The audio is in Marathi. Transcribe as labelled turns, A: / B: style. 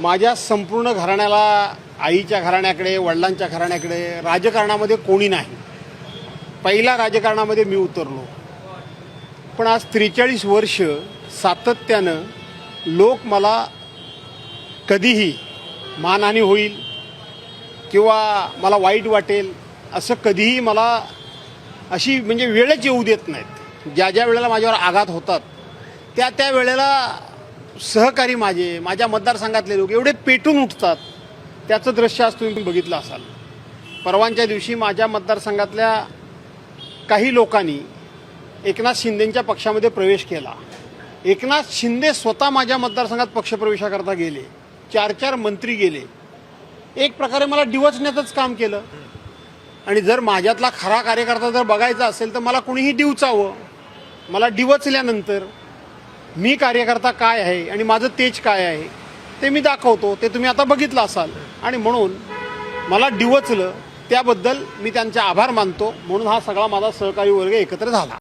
A: माझ्या संपूर्ण घराण्याला आईच्या घराण्याकडे वडिलांच्या घराण्याकडे राजकारणामध्ये कोणी नाही. पहिल्या राजकारणामध्ये मी उतरलो. पण आज त्रेचाळीस वर्ष सातत्यानं लोक मला कधीही मानहानी होईल किंवा मला वाईट वाटेल असं कधीही मला अशी म्हणजे वेळच येऊ देत नाहीत. ज्या ज्या वेळेला माझ्यावर आघात होतात त्या त्या वेळेला सहकारी माझे माझ्या मतदारसंघातले लोक एवढे पेटून उठतात. त्याचं दृश्य आज तुम्ही बघितलं असाल. परवांच्या दिवशी माझ्या मतदारसंघातल्या काही लोकांनी एकनाथ शिंदेंच्या पक्षामध्ये प्रवेश केला. एकनाथ शिंदे स्वतः माझ्या मतदारसंघात पक्षप्रवेशाकरता गेले. चार चार मंत्री गेले. एक प्रकारे मला डिवचण्याचंच काम केलं. आणि जर माझ्यातला खरा कार्यकर्ता जर बघायचा असेल तर मला कुणीही डिवचावं. मला डिवचल्यानंतर मी कार्यकर्ता काय आहे आणि माझं तेज काय आहे ते मी दाखवतो ते तुम्ही आता बघितलं असाल. आणि म्हणून मला डिवचलं त्याबद्दल मी त्यांचे आभार मानतो. म्हणून हा सगळा माझा सहकारी वर्ग एकत्र झाला.